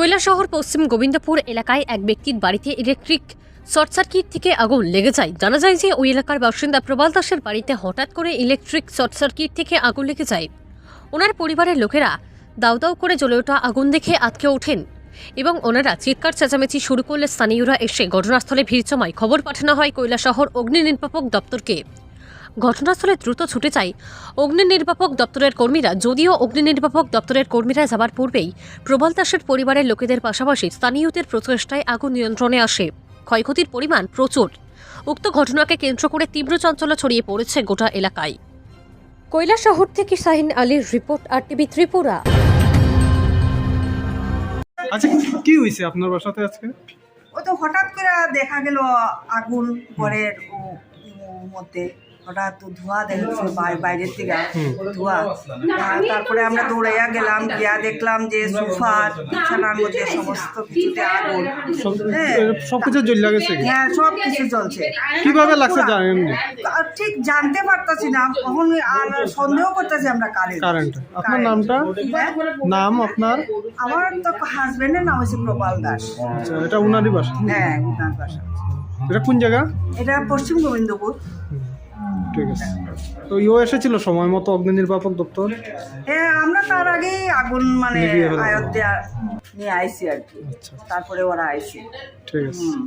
কৈলাসহর পশ্চিম গোবিন্দপুর এলাকায় এক ব্যক্তির বাড়িতে ইলেকট্রিক শর্ট সার্কিট থেকে আগুন লেগে যায়। জানা যায় যে ওই এলাকার বাসিন্দা প্রবাল দাসের বাড়িতে হঠাৎ করে ইলেকট্রিক শর্ট সার্কিট থেকে আগুন লেগে যায়। ওনার পরিবারের লোকেরা দাউ দাউ করে জ্বলে ওঠা আগুন দেখে আটকে ওঠেন এবং ওনারা চিৎকার চেঁচামেচি শুরু করলে স্থানীয়রা এসে ঘটনাস্থলে ভিড় জমায়। খবর পাঠানো হয় কৈলাসহর অগ্নি নির্বাপক দপ্তরকে। ঘটনাস্থলে দ্রুত ছুটে যায় অগ্নি নির্বাপক দপ্তরের কর্মীরা যদিও অগ্নি নির্বাপক দপ্তরের কর্মীরা যাবার পূর্বেই প্রবল দাসের পরিবারের লোকেদের পাশাপাশি স্থানীয়দের প্রচেষ্টায় আগুন নিয়ন্ত্রণে আসে। ক্ষয়ক্ষতির পরিমাণ প্রচুর। উক্ত ঘটনাকে কেন্দ্র করে তীব্র চাঞ্চল্য ছড়িয়ে পড়েছে গোটা এলাকায়। কৈলাসহর থেকে শাহিন আলীর রিপোর্ট আর টিভি ত্রিপুরা। আচ্ছা কি হয়েছে আপনার বাসাতে আজকে? ও তো হঠাৎ করে দেখা গেল আগুন ঘরের মধ্যে। হঠাৎ তো ধোঁয়া দেখছে বাই- বাইরের থেকে ধোঁয়া। আর তারপরে আমরা দৌড়াইয়া গেলাম গিয়া দেখলাম যে সোফা বিছানার মধ্যে সমস্ত কিছুতে আগুন। হ্যাঁ। সবকিছু জ্বলে গেছে হ্যাঁ সব কিছু চলছে কীভাবে লাগছে জানেন আর ঠিক জানতে পারতাছি না কখন আর সন্দেহ করতেছি আমরা কারে কারেন্ট। আপনার নামটা? নাম আপনার? আমার তো হাজবেন্ডের নাম হচ্ছে প্রবাল দাস। আচ্ছা এটা উনারই বাসা? হ্যাঁ উনার বাসা। এটা কোন জায়গা? এটা পশ্চিম গোবিন্দপুর। ঠিক আছে তো ইও এসেছিল সময় মতো অগ্নি নির্বাপক দপ্তর? হ্যাঁ আমরা তার আগেই আগুন মানে আয়ত্তে নিয়ে আইসি আর কি। আচ্ছা। তারপরে ওরা আইসি। ঠিক আছে। হুম।